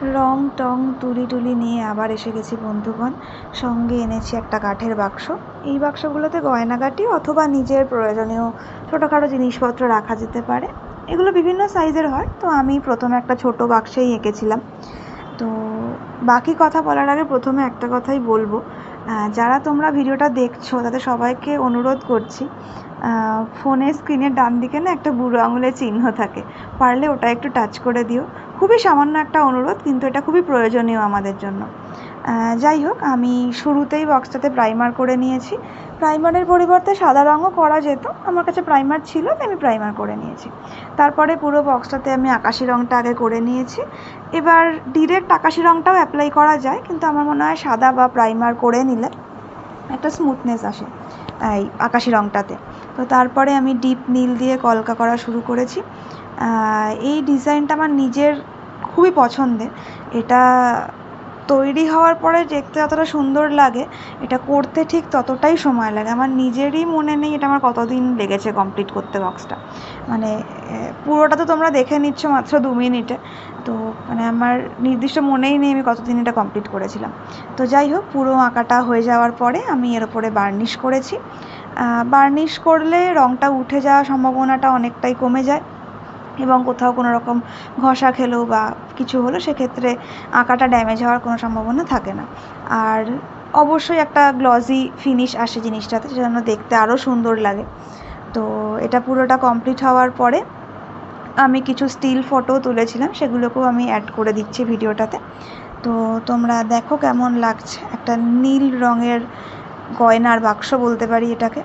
রং টং তুলি টুলি নিয়ে আবার এসে গেছি বন্ধুগণ। সঙ্গে এনেছি একটা কাঠের বাক্স। এই বাক্সগুলোতে গয়নাগাটি অথবা নিজের প্রয়োজনীয় ছোটোখাটো জিনিসপত্র রাখা যেতে পারে। এগুলো বিভিন্ন সাইজের হয়, তো আমি প্রথমে একটা ছোট বাক্সেই এঁকেছিলাম। তো বাকি কথা বলার আগে প্রথমে একটা কথাই বলব। যারা তোমরা ভিডিওটা দেখছ, তাদের সবাইকে অনুরোধ করছি ফোনের স্ক্রিনের ডান দিকে না একটা বুড়ো আঙুলের চিহ্ন থাকে, পারলে ওটা একটু টাচ করে দিও। খুবই সামান্য একটা অনুরোধ, কিন্তু এটা খুবই প্রয়োজনীয় আমাদের জন্য। যাই হোক, আমি শুরুতেই বক্সটাতে প্রাইমার করে নিয়েছি। প্রাইমারের পরিবর্তে সাদা রঙও করা যেত। আমার কাছে প্রাইমার ছিল, তাই আমি প্রাইমার করে নিয়েছি। তারপরে পুরো বক্সটাতে আমি আকাশি রঙটা আগে করে নিয়েছি। এবার ডিরেক্ট আকাশি রঙটাও অ্যাপ্লাই করা যায়, কিন্তু আমার মনে হয় সাদা বা প্রাইমার করে নিলে একটা স্মুথনেস আসে এই আকাশি রঙটাতে। তো তারপরে আমি ডিপ নীল দিয়ে কলকা করা শুরু করেছি। এই ডিজাইনটা আমার নিজের খুবই পছন্দের। এটা তৈরি হওয়ার পরে দেখতে যতটা সুন্দর লাগে, এটা করতে ঠিক ততটাই সময় লাগে। আমার নিজেরই মনে নেই এটা আমার কতদিন লেগেছে কমপ্লিট করতে বক্সটা মানে পুরোটা তো তোমরা দেখে নিচ্ছ মাত্র দু মিনিটে। তো মানে আমার নির্দিষ্ট মনেই নেই আমি কতদিন এটা কমপ্লিট করেছিলাম। তো যাই হোক, পুরো আঁকাটা হয়ে যাওয়ার পরে আমি এর ওপরে বার্নিশ করেছি। বার্নিশ করলে রঙটা উঠে যাওয়ার সম্ভাবনাটা অনেকটাই কমে যায়। এবং কোথাও কোনো রকম ঘষা খেলেও বা কিছু হলো, সেক্ষেত্রে আঁকাটা ড্যামেজ হওয়ার কোনো সম্ভাবনা থাকে না। আর অবশ্যই একটা গ্লজি ফিনিশ আসে জিনিসটাতে সেজন্য দেখতে আরও সুন্দর লাগে। তো এটা পুরোটা কমপ্লিট হওয়ার পরে আমি কিছু স্টিল ফটো তুলেছিলাম, সেগুলোকেও আমি অ্যাড করে দিচ্ছি ভিডিওটাতে। তো তোমরা দেখো কেমন লাগছে। একটা নীল রঙের গয়নার বাক্স বলতে পারি এটাকে।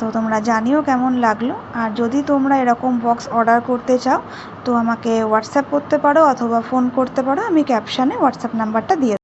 তো তোমরা জানিও কেমন লাগল। আর যদি তোমরা এরকম বক্স অর্ডার করতে চাও, তো আমাকে হোয়াটসঅ্যাপ করতে পারো অথবা ফোন করতে পারো। আমি ক্যাপশানে হোয়াটসঅ্যাপ নাম্বারটা দিয়ে